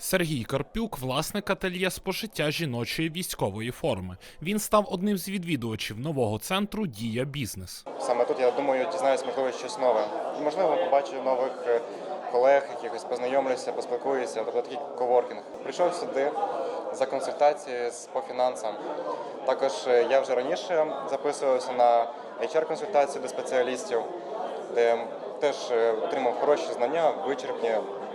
Сергій Карпюк, власник ательє з пошиття жіночої військової форми. Він став одним з відвідувачів нового центру Дія Бізнес. Саме тут, я думаю, дізнаюсь, можливо, щось нове. Можливо, побачу нових е, колег, якихось познайомлюся, поспілкуюся. Тобто такий коворкінг. Прийшов сюди за консультації з- по фінансам. Також е, я вже раніше записувався на HR-консультацію до спеціалістів, де теж е, отримав хороші знання, вичерпні,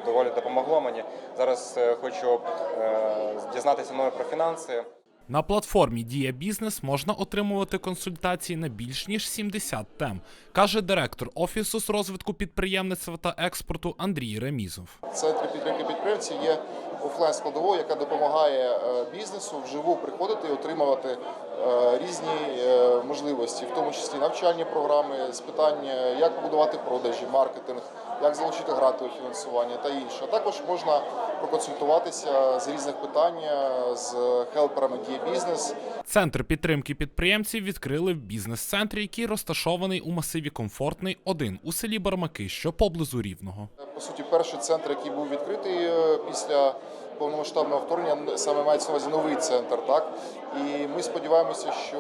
доволі допомогло мені. Зараз е, хочу е, дізнатися нове про фінанси. На платформі Дія Бізнес можна отримувати консультації на більш ніж 70 тем, каже директор офісу з розвитку підприємництва та експорту Андрій Ремізов. Центр підтримки підприємців є офлайн складовою, яка допомагає е, бізнесу вживу приходити і отримувати е, різні е, можливості, в тому числі навчальні програми з питання, як побудувати продажі, маркетинг, як залучити грантове фінансування та інше. Також можна проконсультуватися з різних питань з хелперами Дія Бізнес. Центр підтримки підприємців відкрили в бізнес-центрі, який розташований у масиві Комфортний 1 у селі Бармаки, що поблизу Рівного. Суті, перший центр, який був відкритий е, після повномасштабного вторгнення, саме мається увазі новий центр, так і ми сподіваємося, що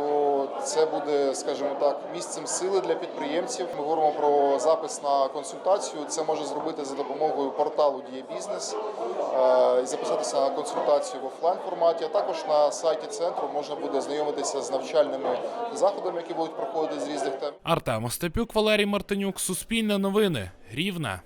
це буде, скажімо так, місцем сили для підприємців. Ми говоримо про запис на консультацію. Це може зробити за допомогою порталу Дія Бізнес е, і записатися на консультацію в офлайн форматі. А також на сайті центру можна буде знайомитися з навчальними заходами, які будуть проходити з різних тем. Артем Остапюк, Валерій Мартинюк, Суспільне новини, Рівне.